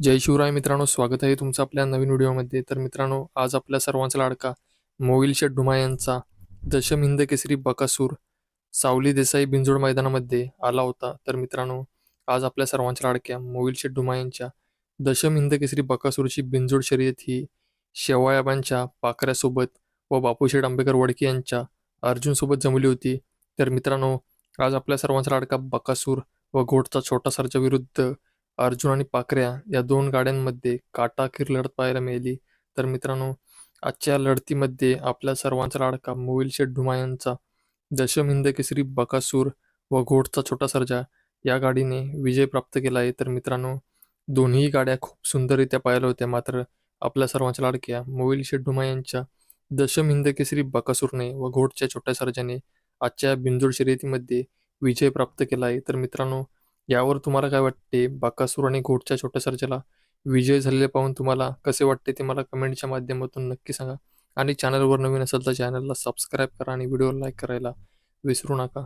जय शिवराय मित्रांनो स्वागत आहे तुमचं आपल्या नवीन व्हिडिओमध्ये. तर मित्रांनो आज आपल्या सर्वांचा लाडका मोविल शेठ डुमा यांचा दशम हिंद केसरी बकासूर सावली देसाई बिंजोड मैदानामध्ये आला होता. तर मित्रांनो आज आपल्या सर्वांच्या लाडक्या मोविल शेठ डुमा यांच्या दशम हिंद केसरी बकासूरची बिंजोड शर्यत ही शेवायाबांच्या पाखऱ्यासोबत व बापूशेठ आंबेकर वडके यांच्या अर्जुनसोबत जमली होती. तर मित्रांनो आज आपल्या सर्वांचा लाडका बकासूर व घोटचा छोटा सरच्या विरुद्ध अर्जुन आणि पाकऱ्या या दोन गाड्यांमध्ये काटाखीर लढत पाहायला मिळाली. तर मित्रांनो आजच्या लढतीमध्ये आपल्या सर्वांचा लाडका मोविल शेठ डुमायांचा दशम हिंद केसरी बकासूर व घोटचा छोटा सर्जा या गाडीने विजय प्राप्त केला आहे. तर मित्रांनो दोन्ही गाड्या खूप सुंदररित्या पाहिल्या होत्या. मात्र आपल्या सर्वांच्या लाडक्या मोविल शेठ डुमायांच्या दशम हिंद केसरी बकासूरने व घोटच्या छोट्या सर्जाने आजच्या बिंदूर शर्यतीमध्ये विजय प्राप्त केला आहे. तर मित्रांनो यावर तुम्हाला काय वाटते? बाकासूर आणि घोटच्या छोट्या सर्जाला विजय झालेले पाहून तुम्हाला कसे वाटते ते मला कमेंटच्या माध्यमातून नक्की सांगा. आणि चॅनलवर नवीन असेल तर चॅनलला सबस्क्राईब करा आणि व्हिडिओ लाईक करायला विसरू नका.